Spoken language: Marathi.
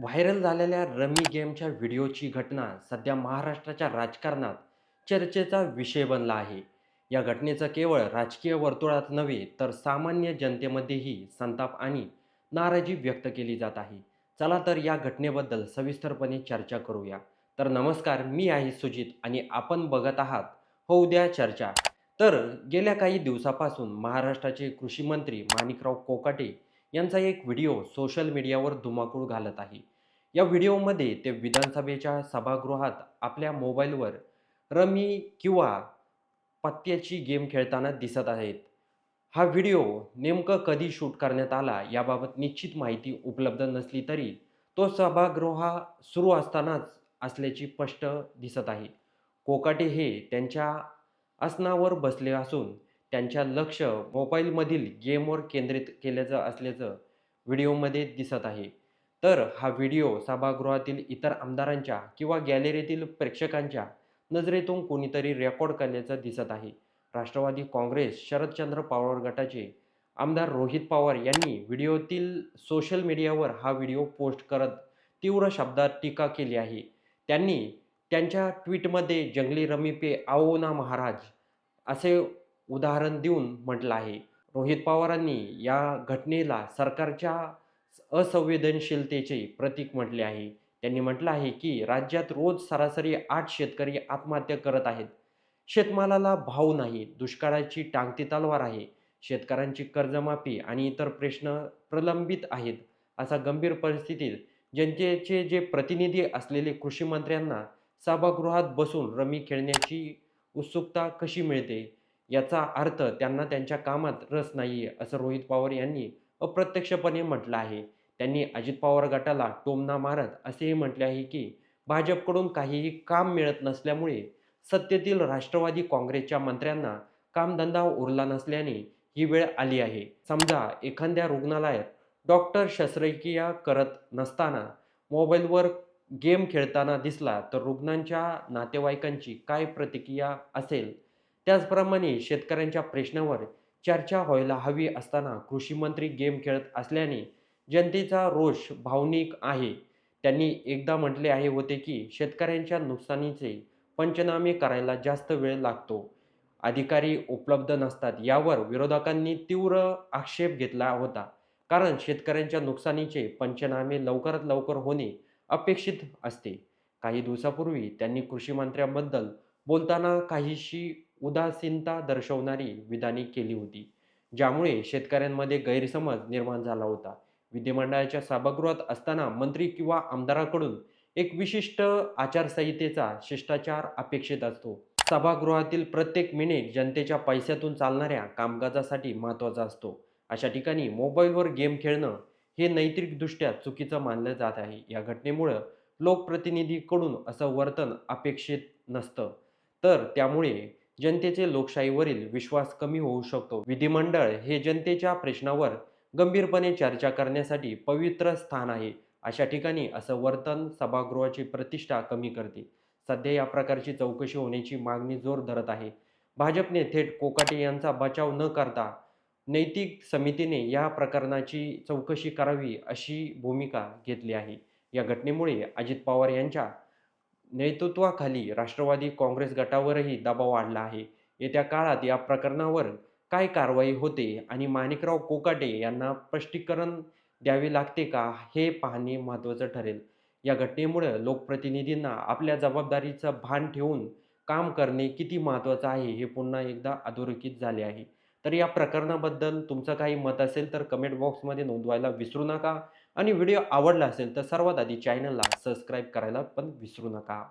व्हायरल झालेल्या रमी गेमच्या व्हिडिओची घटना सध्या महाराष्ट्राच्या राजकारणात चर्चेचा विषय बनला आहे. या घटनेचं केवळ राजकीय वर्तुळात नव्हे तर सामान्य जनतेमध्येही संताप आणि नाराजी व्यक्त केली जात आहे. चला तर या घटनेबद्दल सविस्तरपणे चर्चा करूया. तर नमस्कार मी आहे सुजित आणि आपण बघत आहात होऊ द्या चर्चा. तर गेल्या काही दिवसापासून महाराष्ट्राचे कृषी मंत्री माणिकराव कोकाटे यांचा एक व्हिडिओ सोशल मीडियावर धुमाकूळ घालत आहे. या व्हिडिओमध्ये ते विधानसभेच्या सभागृहात आपल्या मोबाईलवर रमी किंवा पत्त्याची गेम खेळताना दिसत आहेत. हा व्हिडिओ नेमकं कधी शूट करण्यात आला याबाबत निश्चित माहिती उपलब्ध नसली तरी तो सभागृहा सुरू असतानाच असल्याची स्पष्ट दिसत आहे. कोकाटे हे त्यांच्या आसनावर बसले असून त्यांच्या लक्ष मोबाईलमधील गेमवर केंद्रित केल्याचं असल्याचं व्हिडिओमध्ये दिसत आहे. तर हा व्हिडिओ सभागृहातील इतर आमदारांच्या किंवा गॅलरीतील प्रेक्षकांच्या नजरेतून कोणीतरी रेकॉर्ड केल्याचं दिसत आहे. राष्ट्रवादी काँग्रेस शरदचंद्र पवार गटाचे आमदार रोहित पवार यांनी व्हिडिओतील सोशल मीडियावर हा व्हिडिओ पोस्ट करत तीव्र शब्दात टीका केली आहे. त्यांनी त्यांच्या ट्विटमध्ये जंगली रमी पे आओ ना महाराज असे उदाहरण देऊन म्हटलं आहे. रोहित पवारांनी या घटनेला सरकारच्या असंवेदनशीलतेचे प्रतीक म्हटले आहे. त्यांनी म्हटलं आहे की राज्यात रोज सरासरी आठ शेतकरी आत्महत्या करत आहेत. शेतमालाला भाव नाही दुष्काळाची टांगती तलवार आहे. शेतकऱ्यांची कर्जमाफी आणि इतर प्रश्न प्रलंबित आहेत असा गंभीर परिस्थितीत जनतेचे जे प्रतिनिधी असलेले कृषी मंत्र्यांना सभागृहात बसून रमी खेळण्याची उत्सुकता कशी मिळते? याचा अर्थ त्यांना त्यांच्या कामात रस नाही आहे असं रोहित पवार यांनी अप्रत्यक्षपणे म्हटलं आहे. त्यांनी अजित पवार गटाला टोमना मारत असेही म्हटले आहे की भाजपकडून काहीही काम मिळत नसल्यामुळे सत्तेतील राष्ट्रवादी काँग्रेसच्या मंत्र्यांना कामधंदा उरला नसल्याने ही वेळ आली आहे. समजा एखाद्या रुग्णालयात डॉक्टर शस्त्रक्रिया करत नसताना मोबाईलवर गेम खेळताना दिसला तर रुग्णांच्या नातेवाईकांची काय प्रतिक्रिया असेल? त्याचप्रमाणे शेतकऱ्यांच्या प्रश्नावर चर्चा व्हायला हवी असताना कृषी मंत्री गेम खेळत असल्याने जनतेचा रोष भावनिक आहे. त्यांनी एकदा म्हटले आहे होते की शेतकऱ्यांच्या नुकसानीचे पंचनामे करायला जास्त वेळ लागतो. अधिकारी उपलब्ध नसतात यावर विरोधकांनी तीव्र आक्षेप घेतला होता. कारण शेतकऱ्यांच्या नुकसानीचे पंचनामे लवकरात लवकर होणे अपेक्षित असते. काही दिवसापूर्वी त्यांनी कृषी मंत्र्यांबद्दल बोलताना काहीशी उदासीनता दर्शवणारी विधाने केली होती ज्यामुळे शेतकऱ्यांमध्ये गैरसमज निर्माण झाला होता. विधिमंडळाच्या सभागृहात असताना मंत्री किंवा आमदाराकडून एक विशिष्ट आचारसंहितेचा शिष्टाचार अपेक्षित असतो. सभागृहातील प्रत्येक मिनिट जनतेच्या पैशातून चालणाऱ्या कामकाजासाठी महत्त्वाचा असतो. अशा ठिकाणी मोबाईलवर गेम खेळणं हे नैतिकदृष्ट्या चुकीचं मानलं जात आहे. या घटनेमुळं लोकप्रतिनिधीकडून असं वर्तन अपेक्षित नसतं. तर त्यामुळे जनतेचे लोकशाहीवरील विश्वास कमी होऊ शकतो. विधिमंडळ हे जनतेच्या प्रश्नावर गंभीरपणे चर्चा करण्यासाठी पवित्र स्थान आहे. अशा ठिकाणी असं वर्तन सभागृहाची प्रतिष्ठा कमी करते. सध्या या प्रकारची चौकशी होण्याची मागणी जोर धरत आहे. भाजपने थेट कोकाटे यांचा बचाव न करता नैतिक समितीने या प्रकरणाची चौकशी करावी अशी भूमिका घेतली आहे. या घटनेमुळे अजित पवार यांच्या नेतृत्वाखाली राष्ट्रवादी काँग्रेस गटावरही दबाव वाढला आहे. येत्या काळात या प्रकरणावर काय कारवाई होते आणि माणिकराव कोकाटे यांना स्पष्टीकरण द्यावे लागते का हे पाहणे महत्त्वाचं ठरेल. या घटनेमुळे लोकप्रतिनिधींना आपल्या जबाबदारीचं भान ठेवून काम करणे किती महत्त्वाचं आहे हे पुन्हा एकदा अधोरेखित झाले आहे. तर या प्रकरणाबद्दल तुमचं काही मत असेल तर कमेंट बॉक्समध्ये नोंदवायला विसरू नका. आणि व्हिडिओ आवडला असेल तर सर्वात आधी चॅनलला सबस्क्राईब करायला पण विसरू नका.